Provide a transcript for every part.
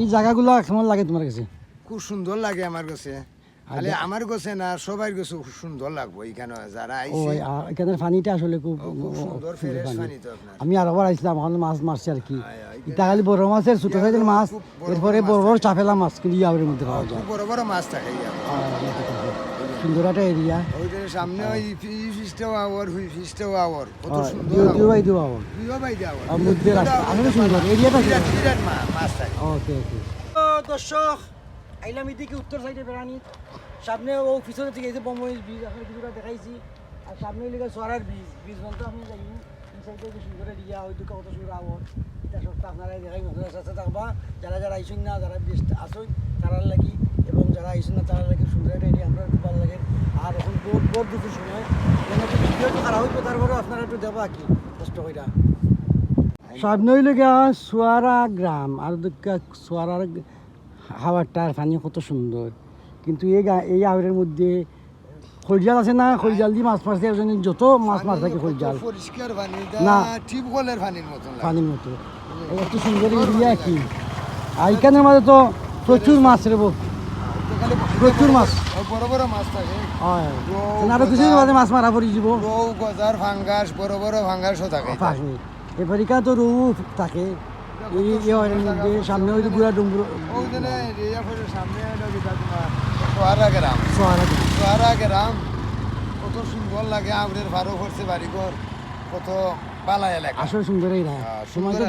এই জায়গাগুলো কেমন লাগে তোমার কাছে? খুব সুন্দর লাগে আমার কাছে। আলে আমার কাছে না সবার কাছে খুব সুন্দর লাগবো এখানে যারা আইছে। এখানের পানিটা আসলে খুব সুন্দর ফ্রেশ পানি তো আপনার। আমি আর আবার আসলাম এখন মাছ মারছি আর কি। এটা খালি বড় মাছের ছোট সাইজের মাছ। এরপরে বড় বড় বড় চাপেলা মাছ কিন্তু ইয়াবের মধ্যে পাওয়া যায়। বড় বড় মাছ থাকে সুন্দর একটা এরিয়া। ওই সামনে ওই ফি- ফিসটাও আওয়ার হুই ফিসটাও আওয়ার। কত সুন্দর দিও দিও আওয়ার। বাই বাই আওয়ার। আর মধ্যে রাস্তা ওটা- আসলে সুন্দর এরিয়াটা বিরাট বিরাট মা- মাছ থাকে ওকে ওকে। দর্শক আইলাম এদিকে উত্তর সাইডে বেড়ানি। সামনে ও পিছনের দিকে এই যে বম্বই বীজ আপনার কিছুটা দেখাইছি। আর সামনে লেগে সোয়ারার বীজ বীজ বলতে আপনি সাইডে যে সুন্দর এরিয়া ওই দিকে কত সুন্দর আবহাওয়া এটা সবটা আপনারা দেখাই। সাথে থাকবা যারা যারা আইসুন না যারা বেশ আসুন তারার লাগি এবং যারা আইসুন না তারার লাগি সুন্দর একটা এরিয়া আমরা খুব ভালো লাগে আর বোট দুপুর সময়। ভিডিও খারাপ হইব তারপরেও আপনারা একটু দেবা কি কষ্ট কইরা। সামনে হইলে গিয়া সোয়ারা গ্রাম। আর দেখা সোয়ারার হাওয়ারটার পানি কত সুন্দর। কিন্তু এই এই আওয়ারের মধ্যে খৈজাল আছে না? খৈজাল দিয়ে মাছ মারছে একজনে। যত মাছ মাছ থাকে খৈজাল। না। টিউবওয়েলের পানির মতন পানির মতো। এত সুন্দর এরিয়া কি? আর এখানের মাঝে তো প্রচুর মাছ রেব প্রচুর মাছ। বড় বড় মাছ থাকে। হয়। রৌ, আরও কিছু মাঝে মাছ মারা পড়ি যাব। রৌ গজার ফাঙ্গাস বড় বড় ফাঙ্গাসও থাকে। পাখি এবারিকা তো রৌ থাকে। সামনে ওই গুড়া সামনে গ্রাম। গ্রাম কত সুন্দর লাগে আমরের ভারো করছে বাড়িঘর কত বালা এলাকা। আসলে সুন্দর এই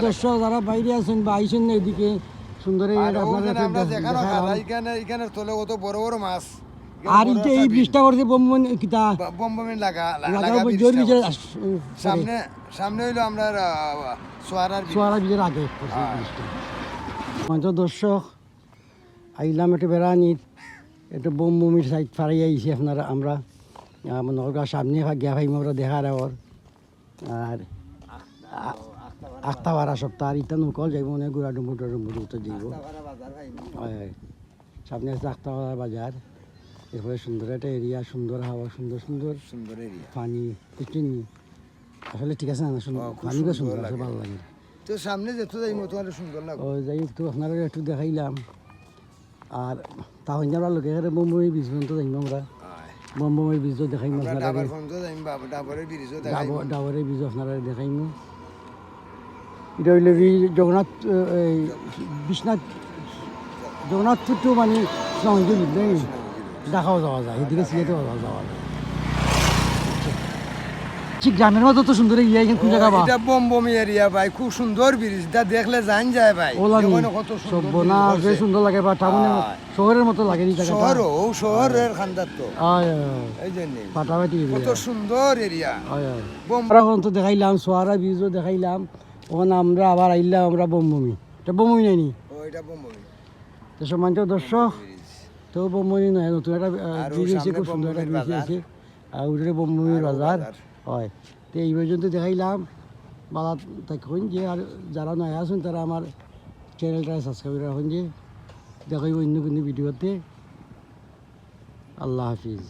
দর্শক যারা বাইরে আছেন বা আইসেন না এদিকে সুন্দর আমরা যেখানে এখানে এখানে তোলে কত বড় বড় মাছ। আর এটা এই ব্রিজটা করছে বম্বন কিতা? বম্বমিন লাগা লাগা জোর করছে। সামনে সামনে হইল আমরা সোয়ারার। সোয়ারা বিজয়ের আগে এই হ্যাঁ। পঞ্চ দর্শক আইলাম একটু বেড়ানির একটু বোমবমির সাইড ফারাই আইছি আপনারা আমরা। নগর সামনে গিয়া ভাই আমরা দেখার আর আর আখতাবারা সপ্তাহ আর ইটা নকল যাইব মানে গুড়া ডুম্বুর ডুম্বুর উত্তর যাইব সামনে আছে আখতাবারা বাজার। এরপরে সুন্দর একটা এরিয়া সুন্দর হাওয়া সুন্দর সুন্দর সুন্দর এরিয়া পানি নি? আসলে ঠিক আছে না সুন্দর পানিটা সুন্দর আছে ভালো লাগে। তো সামনে যেতে যাই মতো আর সুন্দর লাগবে। ও যাই একটু আপনারা একটু দেখাইলাম। আর তাহলে আমরা লোকে এখানে বোম্বই বীজ পর্যন্ত যাইম আমরা। বোম্বই বীজও দেখাইম আপনারা তো ডাবরের বীজ আপনারা দেখাইম। এটা হইলে জগন্নাথ এই বিশ্বনাথ জগন্নাথ টু মানে সঙ্গে বুঝলেন দেখাও যাওয়া যায় এদিকে সিলেটেও যাওয়া যায় ঠিক গ্রামের মতো তো সুন্দর এখানে কোন জায়গা বা এটা বমবমি এরিয়া ভাই খুব সুন্দর ব্রিজ দেখলে জান যায় ভাই। ওলানি কত সুন্দর সব না যে সুন্দর লাগে বা টাউনের শহরের মতো লাগে এই জায়গাটা। শহর ও শহরের খান্দার তো। আয় আয়। এই জন্য। পাটাপাটি কত সুন্দর এরিয়া। আয় আয়। তো দেখাইলাম সোয়ারা দেখাইলাম। ওখানে আমরা আবার আইলাম আমরা বোমবমি। এটা বোমবমি নাইনি? ও এটা বমবমি। তো সম্মানিত দর্শক তো বোমবমি নয় নতুন একটা দিয়েছে খুব সুন্দর একটা দিয়েছে আর ওইটা বাজার। হয়। তো এই পর্যন্ত দেখাইলাম। বাবা দেখুন যে আর যারা নয় আসুন তারা আমার চ্যানেলটা সাবস্ক্রাইব রাখুন যে। দেখাইব অন্য কোনো ভিডিওতে। আল্লাহ হাফিজ।